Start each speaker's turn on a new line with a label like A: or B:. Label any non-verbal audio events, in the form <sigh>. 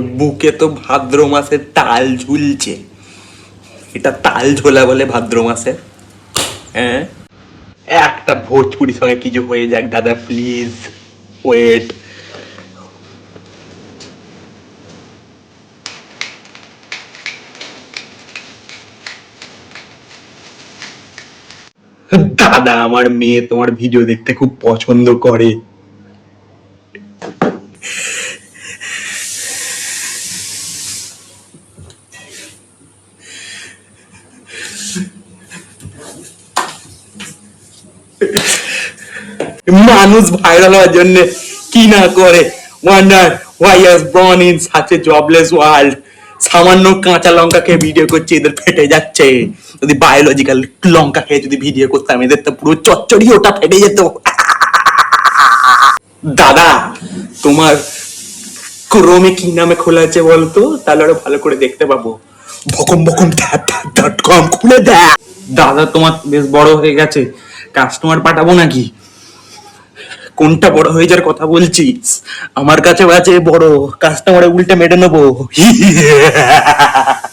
A: বুকে তো ভাদ্র মাসে তাল ঝুলছে। এটা তাল ঝোলা বলে ভাদ্র মাসে। হ্যাঁ? একটা ভোজপুরি সঙ্গে কিছু হয়ে যাক, দাদা প্লিজ ওয়েট দাদা, আমার মেয়ে তোমার ভিডিও দেখতে খুব পছন্দ করে। মানুষ ভাইরাল হওয়ার জন্য কি না করে? Wonder why has born in such a jobless world সামান্য কাঁচা লঙ্কা খেয়ে ভিডিও করছে, এদের ফেটে যাচ্ছে। যদি বায়োলজিক্যাল লঙ্কা খেয়ে যদি ভিডিও করতাম, এদের তো পুরো চচ্চড়ি ওটা ফেটে যেত। দাদা, তোমার ক্রোমে কি নামে খোলা আছে বলতো? তাহলে ওরা ভালো করে দেখতে পাবো। ভকম ভকম ডট কম খুলে দেখ। দাদা, তোমার বেশ বড় হয়ে গেছে। কাস্টমার পাঠাবো নাকি? কোনটা বড় হয়ে যাওয়ার কথা বলছিস আমার কাছে আছে বড় কাস্টমারে উল্টে মেরে নেব। <laughs>